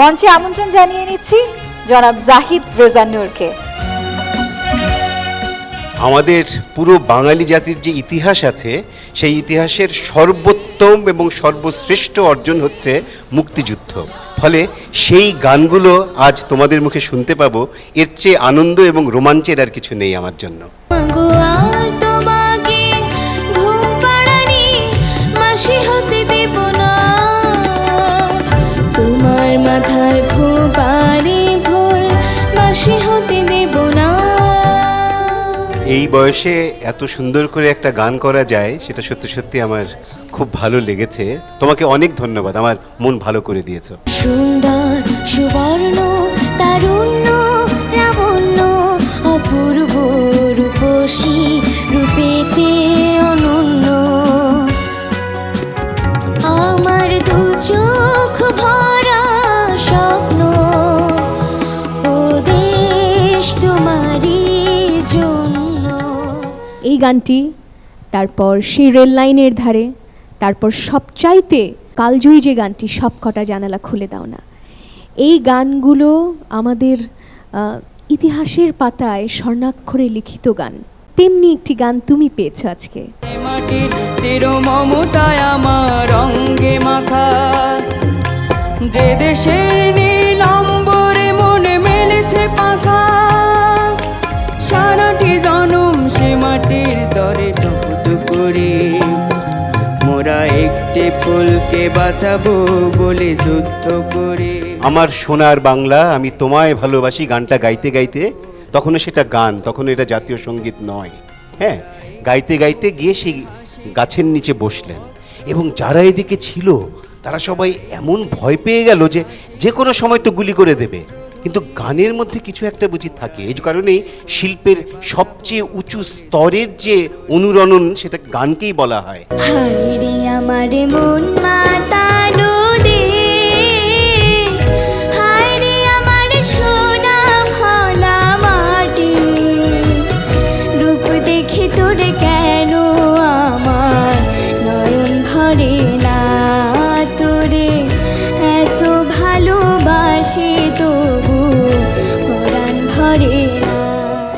মঞ্চে আমন্ত্রণ জানিয়ে নিচ্ছি জনাব জাহিদ রেজা নূরকে। আমাদের পুরো বাঙালি জাতির যে ইতিহাস আছে সেই ইতিহাসের সর্বোত্তম এবং সর্বশ্রেষ্ঠ অর্জন হচ্ছে মুক্তিযুদ্ধ। ফলে সেই গানগুলো আজ তোমাদের মুখে শুনতে পাবো। এর চেয়ে আনন্দ এবং রোমাঞ্চের আর কিছু নেই আমার জন্য। মাসি হতে দেব না। এই বয়সে এত সুন্দর করে একটা গান করা যায় সেটা সত্যি সত্যি আমার খুব ভালো লেগেছে। তোমাকে অনেক ধন্যবাদ আমার মন ভালো করে দিয়েছ। সুন্দর সুবর্ণ তারুণ্য লাবণ্য অপূর্ব রূপসী রূপেতে এই গানটি, তারপর সেই রেল লাইনের ধারে, তারপর সবচাইতে কালজয়ী যে গানটি সব কটা জানালা খুলে দাও না। এই গানগুলো আমাদের ইতিহাসের পাতায় স্বর্ণাক্ষরে লিখিত গান। তেমনি একটি গান তুমি পেয়েছ আজকে। আমার অঙ্গে মাখা যে দেশের একটি ফুলকে বাঁচাবো বলে যুদ্ধ করে। আমার সোনার বাংলা, আমি তোমায় ভালোবাসি গানটা গাইতে গাইতে। তখনও সেটা গান তখন এটা জাতীয় সংগীত নয়। হ্যাঁ গাইতে গাইতে গিয়ে সেই গাছের নিচে বসলেন। এবং যারা এদিকে ছিল, তারা সবাই এমন ভয় পেয়ে গেল যে যে কোনো সময় তো গুলি করে দেবে। কিন্তু গানের মধ্যে কিছু একটা বুঝি থাকে। এই কারণেই শিল্পের সবচেয়ে উঁচু স্তরের যে অনুরণন, সেটা গানকেই বলা হয়।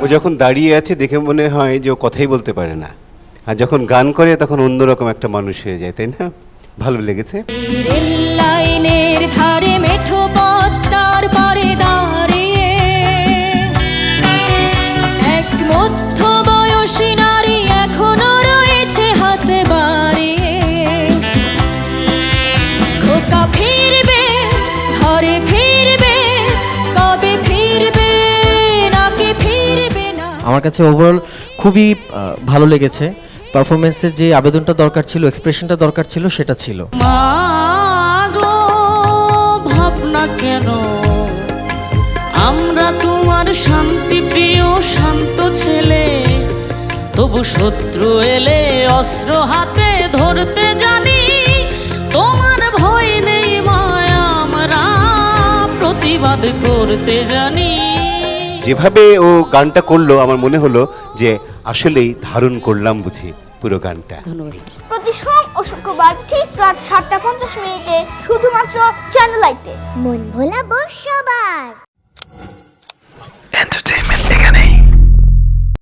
ও যখন দাঁড়িয়ে আছে দেখে মনে হয় যে ও কথাই বলতে পারে না। আর যখন গান করে তখন অন্যরকম একটা মানুষ হয়ে যায়, তাই না? ভালো লেগেছে? ঘরে ফিরবে আমার কাছে ওভারঅল খুবই ভালো লেগেছে। পারফরমেন্সের যে আবেদনটা দরকার ছিল এক্সপ্রেশনটা দরকার ছিল, সেটা ছিল। ভাবনা কেন? আমরা তোমার শান্তি প্রিয়, শান্ত ছেলে। তবু শত্রু এলে অস্ত্র হাতে ধরতে জানি। তোমার ভয় নেই মায়া, আমরা প্রতিবাদ করতে জানি। যেভাবে ও গানটা করল আমার মনে হলো যে আসলেই ধারণ করলাম বুঝি পুরো গানটা। প্রতি সোম ও শুক্রবার ঠিক রাত সাতটা পঞ্চাশ মিনিটে শুধুমাত্র চ্যানেল আইতে মন ভোলাবো সবার। Entertainment.